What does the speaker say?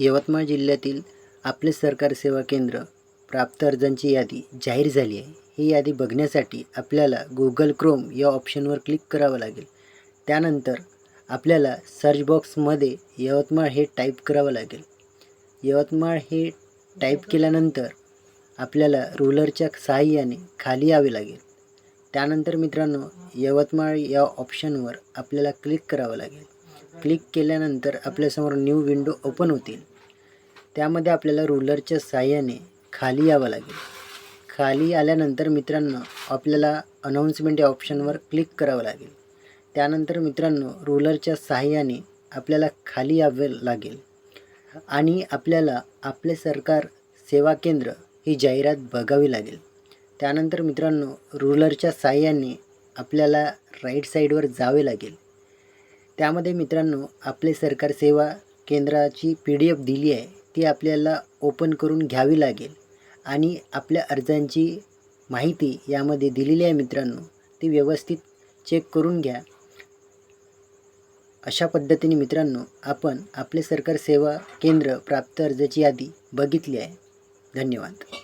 यवतमाळ जिल्ह्यातील आपले सरकार सेवा केंद्र प्राप्त अर्जांची यादी जाहीर झाली आहे. ही यादी बघण्यासाठी आपल्याला गुगल क्रोम या ऑप्शनवर क्लिक करावं लागेल. त्यानंतर आपल्याला सर्च बॉक्समध्ये यवतमाळ हे टाईप करावं लागेल. यवतमाळ हे टाईप केल्यानंतर आपल्याला रुलरच्या सहाय्याने खाली यावे लागेल. त्यानंतर मित्रांनो यवतमाळ या ऑप्शनवर आपल्याला क्लिक करावं लागेल. क्लिक केल्यानंतर आपल्यासमोर न्यू विंडो ओपन होतील. त्यामध्ये आपल्याला रुलरच्या साहाय्याने खाली यावं लागेल. खाली आल्यानंतर मित्रांनो आपल्याला अनाऊन्समेंट या ऑप्शनवर क्लिक करावं लागेल. त्यानंतर मित्रांनो रुलरच्या साहाय्याने आपल्याला खाली यावे लागेल. आणि आपल्याला आपले सरकार सेवा केंद्र ही जाहिरात बघावी लागेल. त्यानंतर मित्रांनो रुलरच्या साहाय्याने आपल्याला राईट साईडवर जावे लागेल. त्यामध्ये मित्रांनो आपले सरकार सेवा केंद्राची पी डी एफ दिली आहे. ती आपल्याला ओपन करून घ्यावी लागेल. आणि आपल्या अर्जांची माहिती यामध्ये दिलेली आहे मित्रांनो ती व्यवस्थित चेक करून घ्या. अशा पद्धतीने मित्रांनो आपण आपले सरकार सेवा केंद्र प्राप्त अर्जाची यादी बघितली आहे. धन्यवाद.